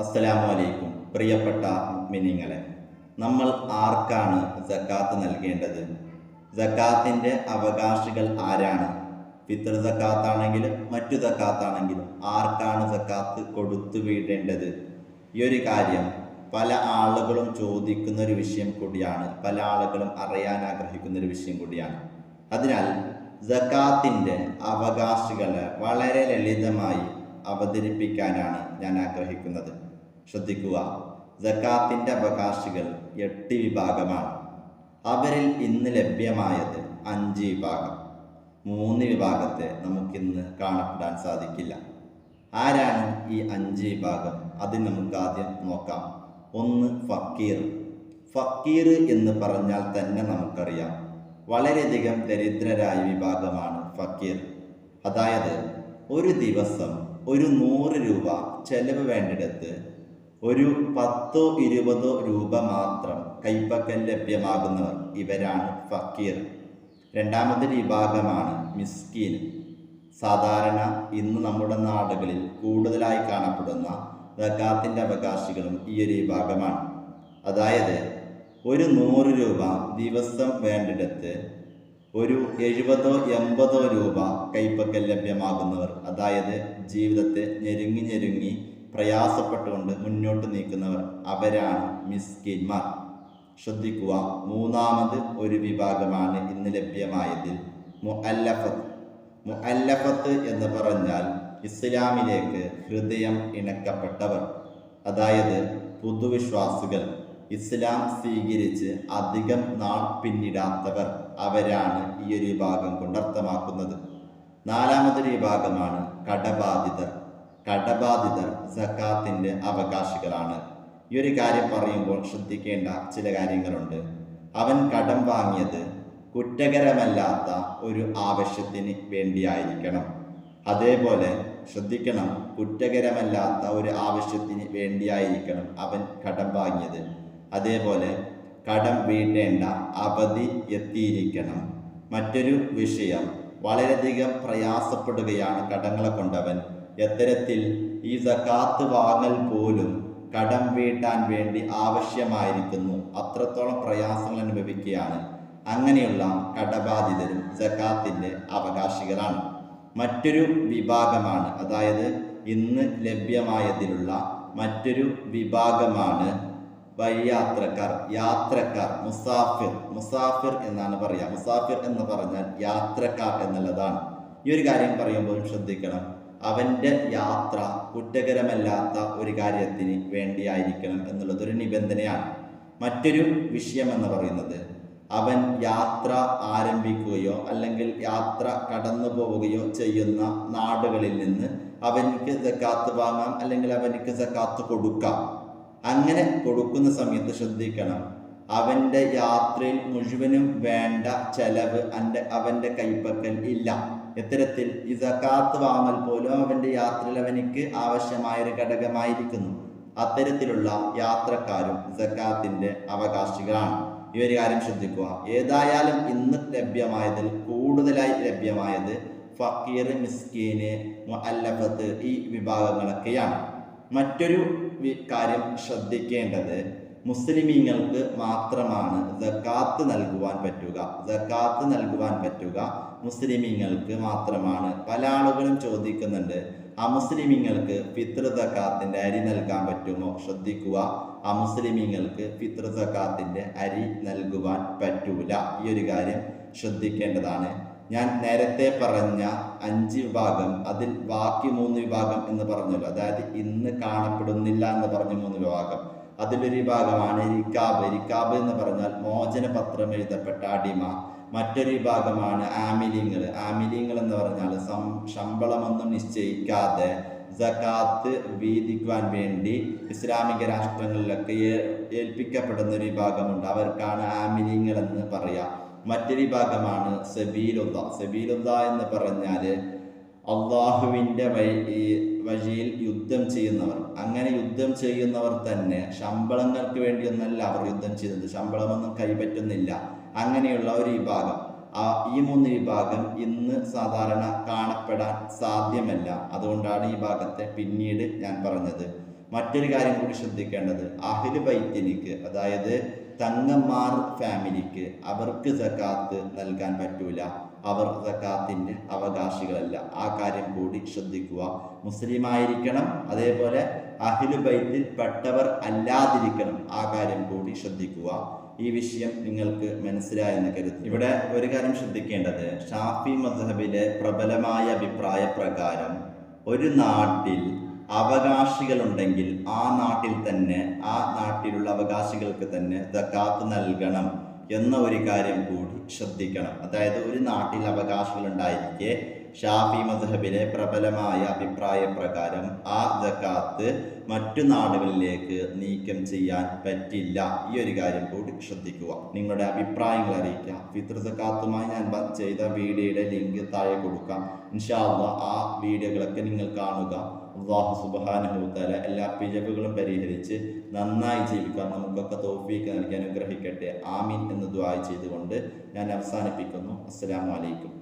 അസ്സലാമു അലൈക്കും പ്രിയപ്പെട്ട മിനിങ്ങളെ നമ്മൾ ആർക്കാണ് സക്കാത്ത് നൽകേണ്ടത്? സക്കാത്തിന്റെ അവകാശികൾ ആരാണ്? ഫിത്തർ സക്കാത്താണെങ്കിലും മറ്റു സക്കാത്താണെങ്കിലും ആർക്കാണ് സക്കാത്ത് കൊടുത്തു വീടേണ്ടത്? ഈ ഒരു കാര്യം പല ആളുകളും ചോദിക്കുന്ന ഒരു വിഷയം കൂടിയാണ് പല ആളുകളും അറിയാൻ ആഗ്രഹിക്കുന്ന ഒരു വിഷയം കൂടിയാണ്. അതിനാൽ സക്കാത്തിന്റെ അവകാശികളെ വളരെ ലളിതമായി അവതരിപ്പിക്കാനാണ് ഞാൻ ആഗ്രഹിക്കുന്നത്. ശ്രദ്ധിക്കുക. ജക്കാത്തിന്റെ അവകാശികൾ എട്ട് വിഭാഗമാണ്. അവരിൽ ഇന്ന് ലഭ്യമായത് അഞ്ച് വിഭാഗം. മൂന്ന് വിഭാഗത്തെ നമുക്കിന്ന് കാണപ്പെടാൻ സാധിക്കില്ല. ആരാണ് ഈ അഞ്ച് വിഭാഗം? അത് നമുക്ക് ആദ്യം നോക്കാം. ഒന്ന് ഫക്കീർ. ഫക്കീർ എന്ന് പറഞ്ഞാൽ തന്നെ നമുക്കറിയാം. വളരെയധികം ദരിദ്രരായ വിഭാഗമാണ് ഫക്കീർ. അതായത് ഒരു ദിവസം ഒരു നൂറ് രൂപ ചെലവ് വേണ്ടിടത്ത് ഒരു പത്തോ ഇരുപതോ രൂപ മാത്രം കൈപ്പക്കൽ ലഭ്യമാകുന്നവർ ഇവരാണ് ഫക്കീർ. രണ്ടാമത്തെ വിഭാഗമാണ് മിസ്കീൻ. സാധാരണ ഇന്ന് നമ്മുടെ നാടുകളിൽ കൂടുതലായി കാണപ്പെടുന്ന സക്കാത്തിന്റെ അവകാശികളും ഈ ഒരു വിഭാഗമാണ്. അതായത് ഒരു നൂറ് രൂപ ദിവസം വേണ്ടിടത്ത് ഒരു എഴുപതോ എൺപതോ രൂപ കൈപ്പക്കൽ ലഭ്യമാകുന്നവർ അതായത് ജീവിതത്തെ ഞെരുങ്ങി ഞെരുങ്ങി പ്രയാസപ്പെട്ടുകൊണ്ട് മുന്നോട്ട് നീക്കുന്നവർ അവരാണ് മിസ്കിന്മാർ. ശ്രദ്ധിക്കുക മൂന്നാമത് ഒരു വിഭാഗമാണ് ഇന്ന് ലഭ്യമായതിൽ മുഅല്ലഫത്ത്. മുഅല്ലഫത്ത് എന്ന് പറഞ്ഞാൽ ഇസ്ലാമിലേക്ക് ഹൃദയം ഇണക്കപ്പെട്ടവർ. അതായത് പുതുവിശ്വാസികൾ. ഇസ്ലാം സ്വീകരിച്ച് അധികം നാൾ പിന്നിടാത്തവർ അവരാണ് ഈ ഒരു വിഭാഗം കൊണ്ടർത്ഥമാക്കുന്നത് നാലാമതൊരു വിഭാഗമാണ് കടബാധിതർ. കടബാധിതർ സക്കാത്തിന്റെ അവകാശികളാണ്. ഈ ഒരു കാര്യം പറയുമ്പോൾ ശ്രദ്ധിക്കേണ്ട ചില കാര്യങ്ങളുണ്ട്. അവൻ കടം വാങ്ങിയത് കുറ്റകരമല്ലാത്ത ഒരു ആവശ്യത്തിന് വേണ്ടിയായിരിക്കണം. അതേപോലെ ശ്രദ്ധിക്കണം കുറ്റകരമല്ലാത്ത ഒരു ആവശ്യത്തിന് വേണ്ടിയായിരിക്കണം അവൻ കടം വാങ്ങിയത്. അതേപോലെ കടം വീട്ടേണ്ട അവധി എത്തിയിരിക്കണം. മറ്റൊരു വിഷയം വളരെയധികം പ്രയാസപ്പെടുകയാണ് കടങ്ങളെ കൊണ്ടവൻ. എത്തരത്തിൽ ഈ സക്കാത്ത് വാങ്ങൽ പോലും കടം വീട്ടാൻ വേണ്ടി ആവശ്യമായിരിക്കുന്നു. അത്രത്തോളം പ്രയാസങ്ങൾ അനുഭവിക്കുകയാണ്. അങ്ങനെയുള്ള കടബാധിതരും സക്കാത്തിന്റെ അവകാശികളാണ്. മറ്റൊരു വിഭാഗമാണ് അതായത് ഇന്ന് ലഭ്യമായതിലുള്ള മറ്റൊരു വിഭാഗമാണ് വഴിയാത്രക്കാർ യാത്രക്കാർ മുസാഫിർ. മുസാഫിർ എന്നാണ് പറയുക. മുസാഫിർ എന്ന് പറഞ്ഞാൽ യാത്രക്കാർ എന്നുള്ളതാണ്. ഈ ഒരു കാര്യം പറയുമ്പോൾ ശ്രദ്ധിക്കണം. അവന്റെ യാത്ര കുറ്റകരമല്ലാത്ത ഒരു കാര്യത്തിന് വേണ്ടിയായിരിക്കണം എന്നുള്ളത് ഒരു നിബന്ധനയാണ്. മറ്റൊരു വിഷയമെന്ന് പറയുന്നത് അവൻ യാത്ര ആരംഭിക്കുകയോ അല്ലെങ്കിൽ യാത്ര കടന്നു പോവുകയോ ചെയ്യുന്ന നാടുകളിൽ നിന്ന് അവനിക്ക് സക്കാത്ത് വാങ്ങാം അല്ലെങ്കിൽ അവനിക്ക് സക്കാത്ത് കൊടുക്കാം. അങ്ങനെ കൊടുക്കുന്ന സമയത്ത് ശ്രദ്ധിക്കണം അവന്റെ യാത്രയിൽ മുഴുവനും വേണ്ട ചെലവ് എന്റെ അവന്റെ കൈപ്പക്കൽ ഇല്ല. ഇത്തരത്തിൽ ഈ സക്കാത്ത് വാങ്ങൽ പോലും അവന്റെ യാത്രയിൽ അവനിക്ക് ആവശ്യമായ ഒരു ഘടകമായിരിക്കുന്നു. അത്തരത്തിലുള്ള യാത്രക്കാരും സക്കാത്തിന്റെ അവകാശികളാണ്. ഈ ഒരു കാര്യം ശ്രദ്ധിക്കുക. ഏതായാലും ഇന്ന് ലഭ്യമായതിൽ കൂടുതലായി ലഭ്യമായത് ഫക്കീർ മിസ്കീന് അല്ലഫത്ത് ഈ വിഭാഗങ്ങളൊക്കെയാണ്. മറ്റൊരു കാര്യം ശ്രദ്ധിക്കേണ്ടത് മുസ്ലിമീങ്ങൾക്ക് മാത്രമാണ് ജക്കാത്ത് നൽകുവാൻ പറ്റുക. ജക്കാത്ത് നൽകുവാൻ പറ്റുക മുസ്ലിമീങ്ങൾക്ക് മാത്രമാണ്. പല ആളുകളും ചോദിക്കുന്നുണ്ട് അമുസ്ലിമീങ്ങൾക്ക് ഫിത്ര സക്കാത്തിന്റെ അരി നൽകാൻ പറ്റുമോ? ശ്രദ്ധിക്കുക അമുസ്ലിമീങ്ങൾക്ക് ഫിത്ര സക്കാത്തിന്റെ അരി നൽകുവാൻ പറ്റൂല. ഈ ഒരു കാര്യം ശ്രദ്ധിക്കേണ്ടതാണ്. ഞാൻ നേരത്തെ പറഞ്ഞ അഞ്ച് വിഭാഗം അതിൽ ബാക്കി മൂന്ന് വിഭാഗം എന്ന് പറഞ്ഞല്ലോ. അതായത് ഇന്ന് കാണപ്പെടുന്നില്ല എന്ന് പറഞ്ഞ മൂന്ന് വിഭാഗം. അതിലൊരു വിഭാഗമാണ് റിക്കാബ് റിക്കാബ് എന്ന് പറഞ്ഞാൽ മോചന പത്രം എഴുതപ്പെട്ട അടിമ. മറ്റൊരു വിഭാഗമാണ് ആമിലിങ്ങൾ. ആമിലിങ്ങൾ എന്ന് പറഞ്ഞാൽ സം ശമ്പളമൊന്നും നിശ്ചയിക്കാതെ സകാത്ത് വീതിക്കുവാൻ വേണ്ടി ഇസ്ലാമിക രാഷ്ട്രങ്ങളിലൊക്കെ ഏൽപ്പിക്കപ്പെടുന്ന ഒരു വിഭാഗമുണ്ട്. അവർക്കാണ് ആമിലിങ്ങൾ എന്ന് പറയാം. മറ്റൊരു വിഭാഗമാണ് സബീലുദ്ദ സബീലുദ്ദ എന്ന് പറഞ്ഞാൽ അള്ളാഹുവിന്റെ വഴി വഴിയിൽ യുദ്ധം ചെയ്യുന്നവർ. അങ്ങനെ യുദ്ധം ചെയ്യുന്നവർ തന്നെ ശമ്പളങ്ങൾക്ക് വേണ്ടിയൊന്നല്ല അവർ യുദ്ധം ചെയ്യുന്നത്. ശമ്പളമൊന്നും കൈപ്പറ്റുന്നില്ല. അങ്ങനെയുള്ള ഒരു വിഭാഗം. ആ ഈ മൂന്ന് വിഭാഗം ഇന്ന് സാധാരണ കാണപ്പെടാൻ സാധ്യമല്ല. അതുകൊണ്ടാണ് ഈ ഭാഗത്തെ പിന്നീട് ഞാൻ പറഞ്ഞത്. മറ്റൊരു കാര്യം കൂടി ശ്രദ്ധിക്കേണ്ടത്. അഹിൽ ബൈത്തിനിക്ക് അതായത് തങ്ങന്മാർ ഫാമിലിക്ക് അവർക്ക് സക്കാത്ത് നൽകാൻ പറ്റൂല. അവർ സക്കാത്തിന്റെ അവകാശികളല്ല. ആ കാര്യം കൂടി ശ്രദ്ധിക്കുക. മുസ്ലിം ആയിരിക്കണം അതേപോലെ അഹിലു ബൈത്തിൽ പെട്ടവർ അല്ലാതിരിക്കണം. ആ കാര്യം കൂടി ശ്രദ്ധിക്കുക. ഈ വിഷയം നിങ്ങൾക്ക് മനസ്സിലായെന്ന് കരുതി ഇവിടെ ഒരു കാര്യം ശ്രദ്ധിക്കേണ്ടത്. ഷാഫി മസഹബിലെ പ്രബലമായ അഭിപ്രായ പ്രകാരം ഒരു നാട്ടിൽ അവകാശികളുണ്ടെങ്കിൽ ആ നാട്ടിൽ തന്നെ ആ നാട്ടിലുള്ള അവകാശികൾക്ക് തന്നെ ദക്കാത്ത് നൽകണം. എന്ന ഒരു കാര്യം കൂടി ശ്രദ്ധിക്കണം. അതായത് ഒരു നാട്ടിൽ അവകാശങ്ങൾ ഉണ്ടായിരിക്കെ ഷാഫി മദ്ഹബിലെ പ്രബലമായ അഭിപ്രായ പ്രകാരം ആ ജക്കാത്ത് മറ്റു നാടുകളിലേക്ക് നീക്കം ചെയ്യാൻ പറ്റില്ല. ഈ ഒരു കാര്യം കൂടി ശ്രദ്ധിക്കുക. നിങ്ങളുടെ അഭിപ്രായങ്ങൾ അറിയിക്കുക. ഫിത്ര ജക്കാത്തുമായി ഞാൻ ചെയ്ത വീഡിയോയുടെ ലിങ്ക് താഴെ കൊടുക്കാം. ഇൻഷാല്ല ആ വീഡിയോകളൊക്കെ നിങ്ങൾ കാണുക. അള്ളാഹു സുബാനുഭൂത്താല എല്ലാ പിഴവുകളും പരിഹരിച്ച് നന്നായി ജീവിക്കാൻ നമുക്കൊക്കെ തോഫീക്ക് നൽകി അനുഗ്രഹിക്കട്ടെ. ആമീൻ എന്ന് ദ്വായ ചെയ്തുകൊണ്ട് ഞാൻ അവസാനിപ്പിക്കുന്നു. അസ്സലാമു അലൈക്കും.